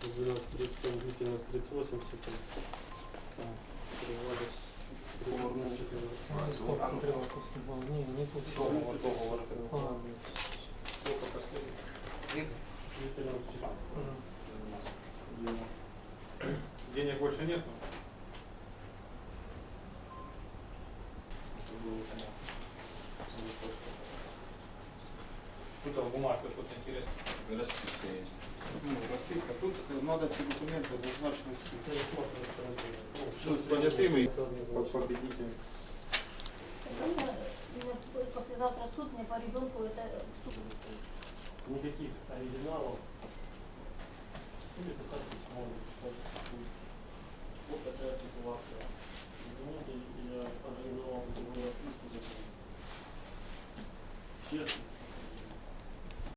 12.37 длительность 38 секунд. Стоп, Андрей Лаковский был. Не, не тут. Договор, договор. Сколько последний? 14 секунд. мгм. Денег больше нету? Тут а, бумажка что-то интересное. Расписка есть. Ну, расписка. Тут э, надо все документы зазначены всё с понятыми? это однозначно. Победитель завтра суд мне по ребенку это суд Никаких оригиналов. Или писать письмо, или писать суд. Вот такая ситуация. Извините, я организовал такую расписку за Честно.